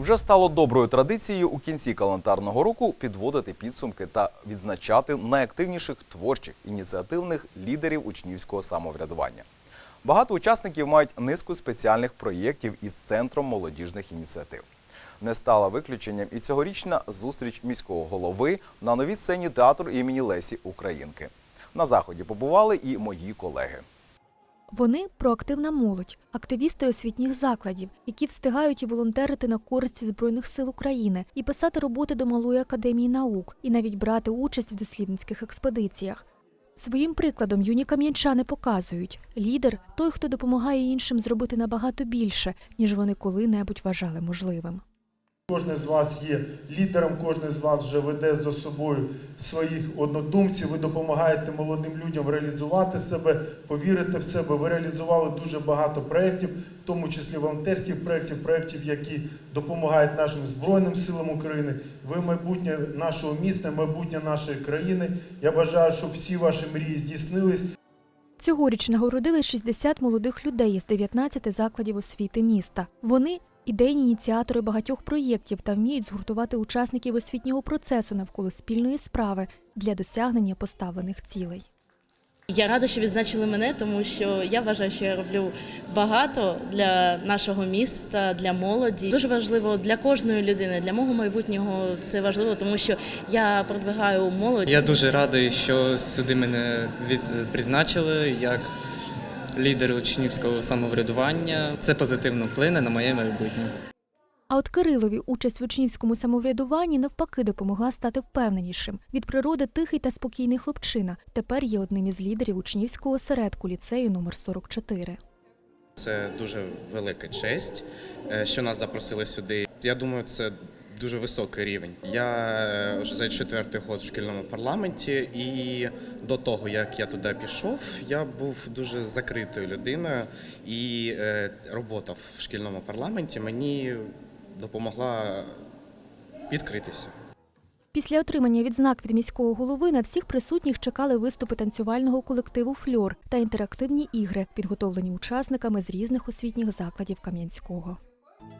Вже стало доброю традицією у кінці календарного року підводити підсумки та відзначати найактивніших творчих ініціативних лідерів учнівського самоврядування. Багато учасників мають низку спеціальних проєктів із центром молодіжних ініціатив. Не стала виключенням і цьогорічна зустріч міського голови на новій сцені театру імені Лесі Українки. На заході побували і мої колеги. Вони проактивна молодь, активісти освітніх закладів, які встигають і волонтерити на користь Збройних сил України, і писати роботи до Малої академії наук, і навіть брати участь в дослідницьких експедиціях. Своїм прикладом юні кам'янчани показують лідер той, хто допомагає іншим зробити набагато більше, ніж вони коли-небудь вважали можливим. Кожен з вас є лідером, кожен з вас вже веде за собою своїх однодумців. Ви допомагаєте молодим людям реалізувати себе, повірити в себе. Ви реалізували дуже багато проєктів, в тому числі волонтерських проєктів, проєктів, які допомагають нашим Збройним силам України. Ви майбутнє нашого міста, майбутнє нашої країни. Я бажаю, щоб всі ваші мрії здійснились. Цьогоріч нагородили 60 молодих людей із 19 закладів освіти міста. Вони ідейні ініціатори багатьох проєктів та вміють згуртувати учасників освітнього процесу навколо спільної справи для досягнення поставлених цілей. Я рада, що відзначили мене, тому що я вважаю, що я роблю багато для нашого міста, для молоді. Дуже важливо для кожної людини, для мого майбутнього це важливо, тому що я продвигаю молодь. Я дуже радий, що сюди мене від... призначили як лідер учнівського самоврядування. Це позитивно вплине на моє майбутнє. А от Кирилові участь в учнівському самоврядуванні навпаки допомогла стати впевненішим. Від природи тихий та спокійний хлопчина тепер є одним із лідерів учнівського осередку ліцею номер 44. Це дуже велика честь, е, що нас запросили сюди. Я думаю, це дуже високий рівень. Я е, вже за четвертий год в шкільному парламенті, і до того, як я туди пішов, я був дуже закритою людиною, і е, робота в шкільному парламенті мені допомогла відкритися. Після отримання відзнак від міського голови на всіх присутніх чекали виступи танцювального колективу Фльор та інтерактивні ігри, підготовлені учасниками з різних освітніх закладів Кам'янського.